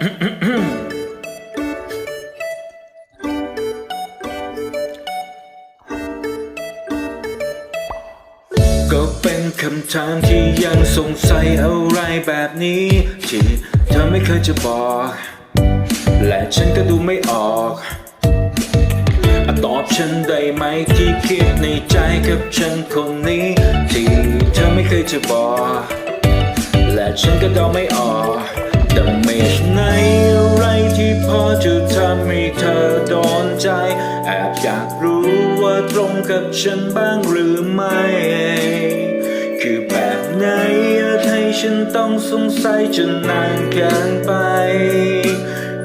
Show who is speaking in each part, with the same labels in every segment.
Speaker 1: ก็เป็นคำถามที่ยังสงสัยอะไรแบบนี้ที่เธอไม่เคยจะบอก และฉันก็ดูไม่ออกอตอบฉันได้ไหมที่คิดในใจกับฉันคนนี้ ที่เธอไม่เคยจะบอก และฉันก็เดาไม่ออก ใจ แอบอยากรู้ว่าตรงกับฉันบ้างหรือไม่ คือแบบไหนให้ฉันต้องสงสัยจนนานเกินไป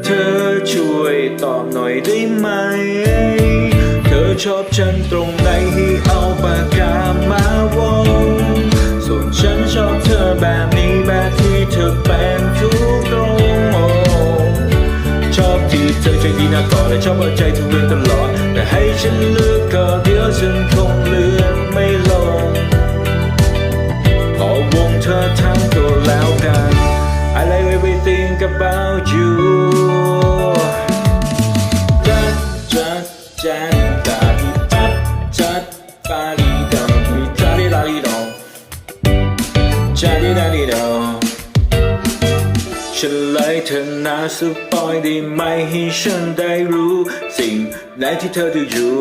Speaker 1: เธอช่วยตอบหน่อยได้ไหม เธอชอบฉันตรงไหนให้เอาปากกามาวง ส่วนฉันชอบเธอแบบนี้ เธอใจดีนะก่อนและชอบเอาใจทุกเรื่องตลอด แต่ให้ฉันเลือกก็เดี๋ยวฉันคงเลือกไม่ลงขอวงเธอทั้งตัวแล้วกัน I like everything about you จัดจัดจัดดาดิจัดจัดปาดิดองจาดิดาดิดองจาดิดาดิดอง ฉันเลยเธอนาสปอยได้ไหมให้ฉันได้รู้ สิ่งไหนที่เธอดูอยู่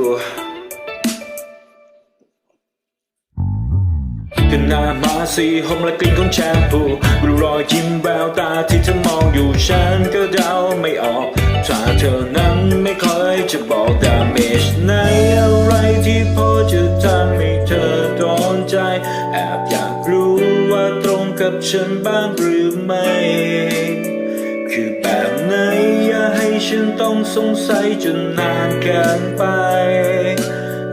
Speaker 1: กันหน้ามาสีหอมและกลิ่นของแชมพูรู้รอยยิ้มแววตาที่เธอมองอยู่ฉันก็เดาไม่ออก ถ้าเธอนั้นไม่ค่อยจะบอกดาเมจในอะไรที่พอจะทำให้เธอโดนใจ แอบอยากรู้ว่าตรงกับฉันบ้างหรือไม่ ฉันต้องสงสัยจนนานเกินไป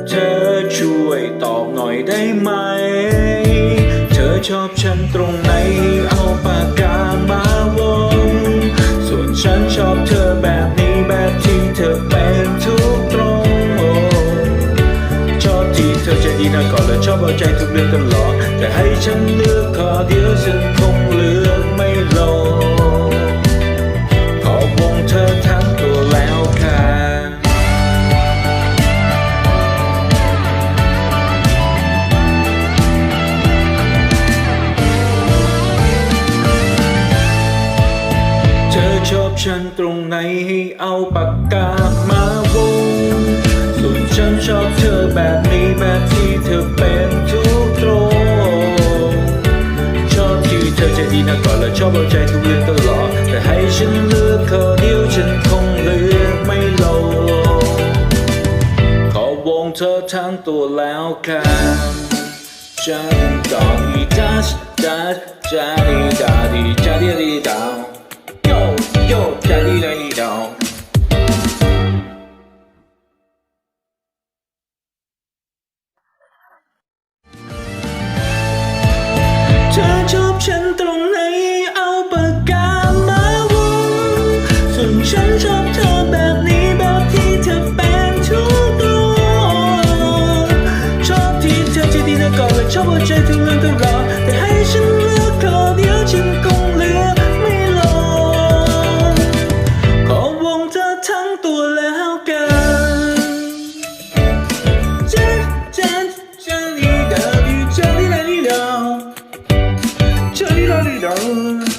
Speaker 1: เธอช่วยตอบหน่อยได้ไหม เธอชอบฉันตรงไหนเอาปากกามาวง ส่วนฉันชอบเธอแบบนี้แบบที่เธอเป็นทุกตรงชอบที่เธอใจดีนะก่อนและชอบเอาใจทุกเรื่องตลอดแต่ให้ฉันเลือกขอเดียวฉันคงเลือกไม่ลง ชอบฉันตรงไหนให้เอาปากกามาวงส่วนฉันชอบเธอแบบนี้แบบที่เธอเป็นทุกตรงชอบที่เธอใจดีนะก่อนและชอบเอาใจทุกเรื่องตลอด แต่ให้ฉันเลือกเขอเดียวฉันคงเลือกไม่ลงขอวงเธอทั้งตัวแล้วกันฉันดอดีดัชดัชจาดีดาดีจาดีดีดาว โยจาดีดีดาวเธอชอบฉันตรงไหนเอาปากกามาวงส่วนฉันชอบเธอแบบนี้แบบที่เธอเป็นทุกตรงชอบที่เธอใจดีนะก่อนและชอบเอาใจทุกเรื่องตลอดแต่ให้ฉัน ดี